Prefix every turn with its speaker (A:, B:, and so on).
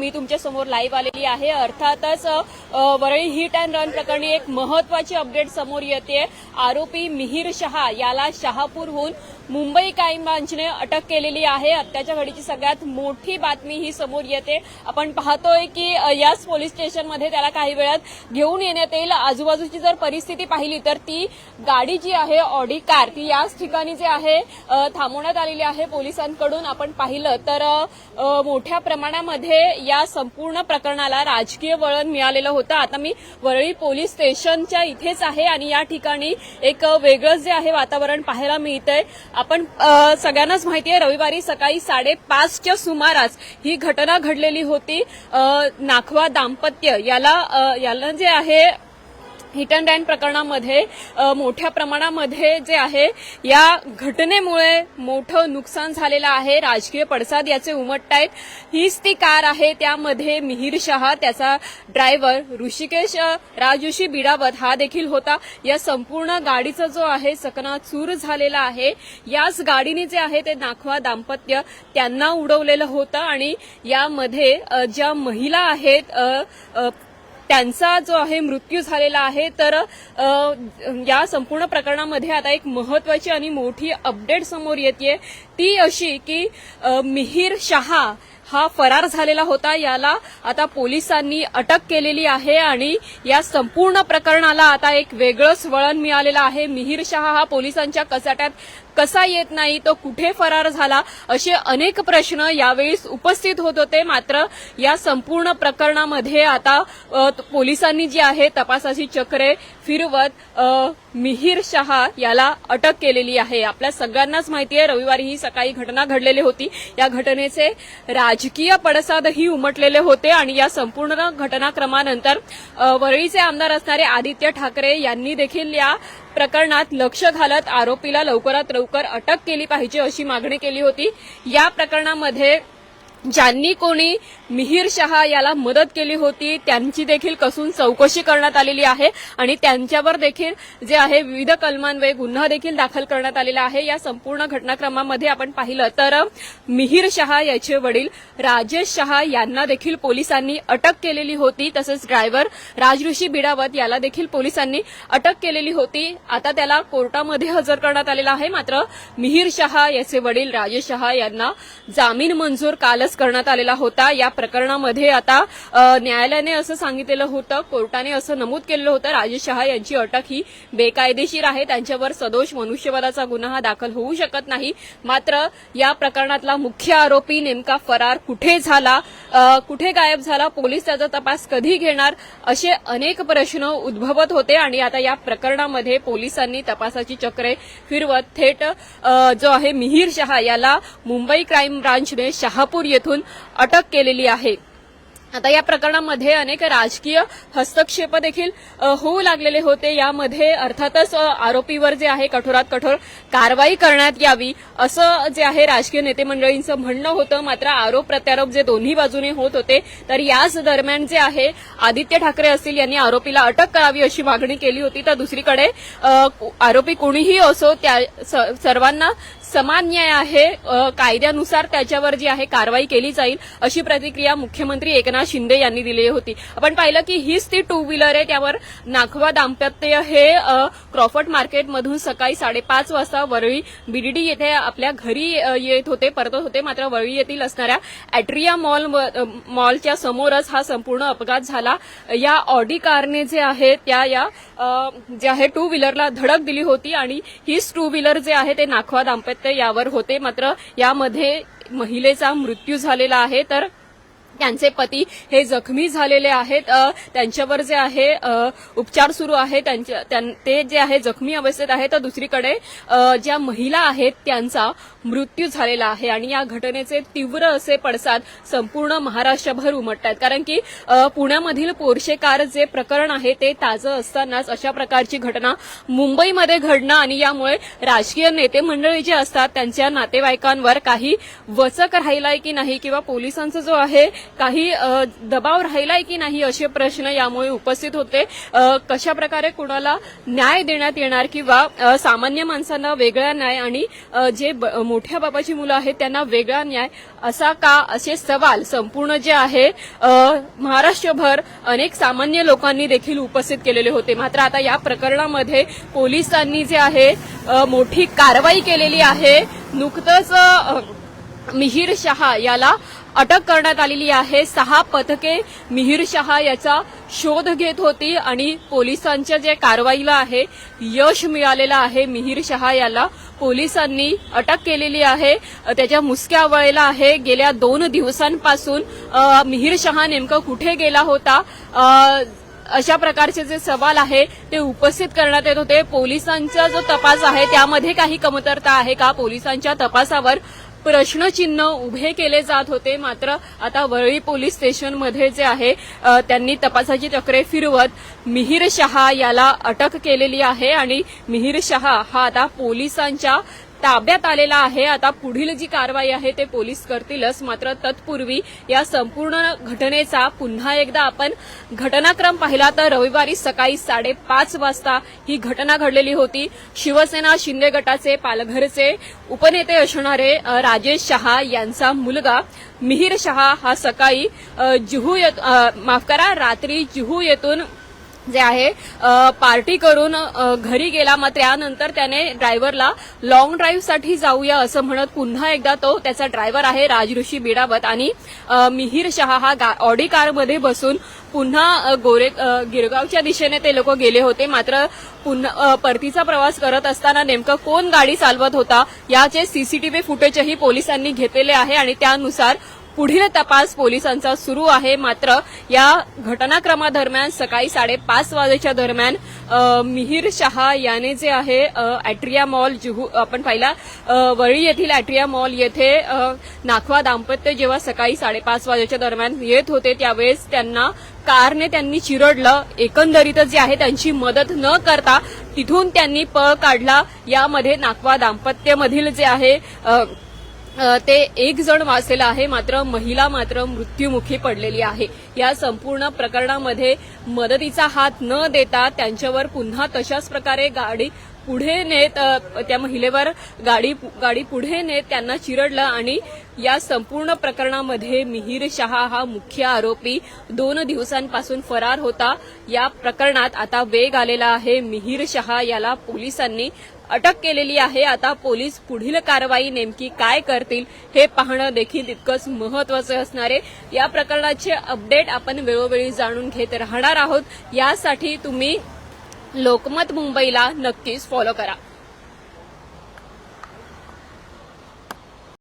A: मी तुमच्यासमोर लाईव्ह आलेली आहे. अर्थातच वरळी हिट अँड रन प्रकरणी एक महत्वाची अपडेट समोर येते आरोपी मिहीर शहा याला शहापूरहून मुंबई क्राईम ब्रांचने अटक केलेली आहे. आत्ताच्या घडीची सगळ्यात मोठी बातमी ही समोर येते. आपण पाहतोय की याच पोलीस स्टेशनमध्ये त्याला काही वेळात घेऊन येण्यात येईल. आजूबाजूची जर परिस्थिती पाहिली तर ती गाडी जी आहे ऑडी कार ती याच ठिकाणी जे आहे थांबवण्यात आलेली आहे पोलिसांकडून. आपण पाहिलं तर मोठ्या प्रमाणामध्ये या संपूर्ण प्रकरणाला राजकीय वळण मिळालेलं होतं. आता मी वरळी पोलीस स्टेशनच्या इथेच आहे आणि या ठिकाणी एक वेगळंच जे आहे वातावरण पाहायला मिळतंय. आपण सगळ्यांनाच माहिती आहे रविवारी सकाळी साडेपाचच्या सुमारास ही घटना घडलेली होती. नाखवा दाम्पत्य याला याला जे आहे हिट अँड रॅन प्रकरणामध्ये मोठ्या प्रमाणामध्ये जे आहे या घटनेमुळे मोठं नुकसान झालेलं आहे. राजकीय पडसाद याचे उमटतायत हीच ती कार आहे. त्यामध्ये मिहीर शहा त्याचा ड्रायव्हर ऋषिकेश राजुषी बिडावत हा देखील होता. या संपूर्ण गाडीचा जो आहे सकना चूर झालेला आहे. याच गाडीने जे आहे ते नाखवा दाम्पत्य त्यांना उडवलेलं होतं आणि यामध्ये ज्या महिला आहेत त्यांचा जो आहे मृत्यू झालेला आहे तर या संपूर्ण प्रकरणामध्ये आता एक महत्वाची आणि मोठी अपडेट समोर येते ती अशी की मिहीर शहा हा फरार झालेला होता. याला आता पोलिसांनी अटक केलेली आहे आणि या संपूर्ण प्रकरणाला आता एक वेगळंच वळण मिळालेलं आहे. मिहीर शहा हा पोलिसांच्या कचाट्यात कसा येत नाही तो कुठे फरार झाला असे अनेक प्रश्न यावेळी उपस्थित होत होते. मात्र या संपूर्ण प्रकरणामध्ये आता पोलिसांनी जी आहे तपासाची चक्रे फिरवत मिहीर शहा याला अटक केलेली आहे. आपल्या सगळ्यांनाच माहिती आहे रविवारी ही सकाळी घटना घडलेली होती. या घटनेचे राज राजकीय पडसादही उमटलेले होते आणि या संपूर्ण घटनाक्रमानंतर वरळीचे आमदार असणारे आदित्य ठाकरे यांनी देखील या प्रकरणात लक्ष घालत आरोपीला लवकरात लवकर अटक केली पाहिजे अशी मागणी केली होती. या प्रकरणामध्ये ज्यांनी कोणी मिहीर शहा याला मदत केली होती त्यांची देखील कसून चौकशी करण्यात आलेली आहे. आणि त्यांच्यावर देखील जे आहे विविध कलमान्वये गुन्हा देखील दाखल करण्यात आलेला आहे. या संपूर्ण घटनाक्रमामध्ये आपण पाहिलं तर मिहीर शहा याचे वडील राजेश शहा यांना देखील पोलिसांनी अटक केलेली होती तसंच ड्रायव्हर राजऋषी बिडावत याला देखील पोलिसांनी अटक केलेली होती. आता त्याला कोर्टामध्ये हजर करण्यात आलेला आहे. मात्र मिहीर शहा याचे वडील राजेश शहा यांना जामीन मंजूर कालच करण्यात आलेला होता. या प्रकरणामध्ये आता न्यायालयाने असं सांगितलेलं होतं कोर्टाने असं नमूद केलेलं होतं. राजेश शहा यांची अटक ही बेकायदेशीर आहे. त्यांच्यावर सदोष मनुष्यवधाचा गुन्हा हा दाखल होऊ शकत नाही. मात्र या प्रकरणातला मुख्य आरोपी नेमका फरार कुठे झाला? कुठे गायब झाला पोलीस त्याचा तपास कधी घेणार असे अनेक प्रश्न उद्भवत होते आणि आता या प्रकरणामध्ये पोलिसांनी तपासाची चक्रे फिरवत थेट जो आहे मिहीर शहा याला मुंबई क्राईम ब्रांचने शहापूर येथून अटक केलेली आहे. आता या प्रकरणामध्ये अनेक राजकीय हस्तक्षेप देखील होऊ लागलेले होते. यामध्ये अर्थातच आरोपीवर जे आहे कठोरात कठोर कारवाई करण्यात यावी असं जे आहे राजकीय नेते मंडळींचं म्हणणं होतं. मात्र आरोप प्रत्यारोप जे दोन्ही बाजूने होत होते तर याच दरम्यान जे आहे आदित्य ठाकरे असतील यांनी आरोपीला अटक करावी अशी मागणी केली होती. तर दुसरीकडे आरोपी कोणीही असो त्या स- सर्वांना समान न्याय आहे कायद्यानुसार त्याच्यावर जी आहे कारवाई केली जाईल अशी प्रतिक्रिया मुख्यमंत्री एकनाथ शिंदे यांनी दिली होती. आपण पाहिलं की हीच ती टू व्हीलर आहे त्यावर नाखवा दाम्पत्य हे क्रॉफर्ट क्रॉफर्ड मार्केटमधून सकाळी साडेपाच वाजता वरळी बीडीडी येथे आपल्या घरी येत होते परतत होते मात्र वरळी येथील असणाऱ्या ॲट्रिया मॉल मॉलच्या समोरच हा संपूर्ण अपघात झाला. या ऑडी कारने जे आहे त्या या जे आहे टू व्हीलरला धडक दिली होती आणि हीच टू व्हीलर जे आहे ते नाखवा दाम्पत्य यावर होते. मात्र यामध्ये महिलेचा मृत्यू झालेला आहे. तर त्यांचे पती हे जखमी झालेले आहेत. त्यांच्यावर जे आहे उपचार सुरू आहे त्यांच्या त्यां- ते जे आहे जखमी अवस्थेत आहे तर दुसरीकडे ज्या महिला आहेत त्यांचा मृत्यू झालेला आहे. आणि या घटनेचे तीव्र असे पडसाद संपूर्ण महाराष्ट्रभर उमटत आहेत कारण की पुण्यामधील पोरशेकार जे प्रकरण आहे ते ताजं असतानाच अशा प्रकारची घटना मुंबईमध्ये घडणं आणि यामुळे राजकीय नेते मंडळी जे असतात त्यांच्या नातेवाईकांवर काही वचक राहिलाय की नाही किंवा पोलिसांचा जो आहे काही दबाव राहिलाय की नाही असे प्रश्न यामुळे उपस्थित होते. कशा प्रकारे कुणाला न्याय देण्यात येणार किंवा सामान्य माणसांना वेगळा न्याय आणि जे ब- मोठ्या बाबाची मुलं आहेत त्यांना वेगळा न्याय असा का असे सवाल संपूर्ण जे आहे महाराष्ट्रभर अनेक सामान्य लोकांनी देखील उपस्थित केलेले होते. मात्र आता या प्रकरणामध्ये पोलिसांनी जे आहे मोठी कारवाई केलेली आहे. नुकतंच मिहीर शहा याला अटक करण्यात आलेली आहे. सहा पथके मिहीर शहा याचा शोध घेत होती आणि पोलिसांच्या जे कारवाईला आहे यश मिळालेलं आहे. मिहीर शहा याला पोलिसांनी अटक केलेली आहे. त्याच्या मुसक्या वळेला आहे. गेल्या दोन दिवसांपासून मिहीर शहा नेमकं कुठे गेला होता? अशा प्रकारचे जे सवाल आहे ते उपस्थित करण्यात येत होते. पोलिसांचा जो तपास आहे त्यामध्ये काही कमतरता आहे का? पोलिसांच्या तपासावर प्रश्नचिन्ह उभे केले जात होते. मात्र आता वरळी पोलीस स्टेशनमध्ये जे आहे त्यांनी तपासाची चक्रे फिरवत मिहीर शहा याला अटक केलेली आहे आणि मिहीर शहा हा आता पोलिसांच्या ताब्यात आलेला आहे. आता पुढील जी कारवाई आहे ते पोलीस करतीलच. मात्र तत्पूर्वी या संपूर्ण घटनेचा पुन्हा एकदा आपण घटनाक्रम पाहिला तर रविवारी सकाळी साडेपाच वाजता ही घटना घडलेली होती. शिवसेना शिंदे गटाचे पालघरचे उपनेते असणारे राजेश शहा यांचा मुलगा मिहीर शहा हा सकाळी जुहू माफ करा रात्री जुहू येथून जे आहे पार्टी करून घरी गेला. मग त्यानंतर त्याने ड्रायव्हरला लॉंग ड्राईव्हसाठी जाऊया असं म्हणत पुन्हा एकदा तो त्याचा ड्रायव्हर आहे राजऋषी बिडावत. आणि मिहीर शहा हा गा- ऑडी कारमध्ये बसून पुन्हा गोरे गिरगावच्या दिशेने ते लोक गेले होते. मात्र पुन्हा परतीचा प्रवास करत असताना नेमकं कोण गाडी चालवत होता याचे सीसीटीव्ही फुटेजही पोलिसांनी घेतलेले आहे. आणि त्यानुसार पुढील तपास पोलिसांचा सुरू आहे. मात्र या घटनाक्रमादरम्यान सकाळी साडेपाच वाजेच्या दरम्यान मिहीर शहा याने जे आहे अॅट्रिया ॲट्रिया मॉल जुहू आपण पाहिला वळी वरळी येथील अॅट्रिया मॉल येथे नाखवा दाम्पत्य जेव्हा सकाळी साडेपाच वाजेच्या दरम्यान येत होते त्यावेळेस त्यांना कारने त्यांनी चिरडलं. एकंदरीतच जे आहे त्यांची मदत न करता तिथून त्यांनी पळ काढला. यामध्ये नाकवा दाम्पत्यामधील जे आहे ते एक जण वाचलेलं आहे मात्र महिला मात्र मृत्युमुखी पडलेली आहे. या संपूर्ण प्रकरणामध्ये मदतीचा हात न देता त्यांच्यावर पुन्हा तशाच प्रकारे गाडी पुढे नेत त्या महिलेवर गाडी गाडी पुढे नेत त्यांना चिरडलं आणि या संपूर्ण प्रकरणामध्ये मिहीर शहा हा मुख्य आरोपी दोन दिवसांपासून फरार होता. या प्रकरणात आता वेग आलेला आहे. मिहीर शहा याला पोलिसांनी अटक केलेली आहे. आता पोलीस पुढील कारवाई नेमकी काय करतील हे पाहणं देखील तितकंच महत्वाचं असणार आहे. या प्रकरणाचे अपडेट आपण वेळोवेळी जाणून घेत राहणार आहोत. यासाठी तुम्ही लोकमत मुंबईला नक्कीच फॉलो करा.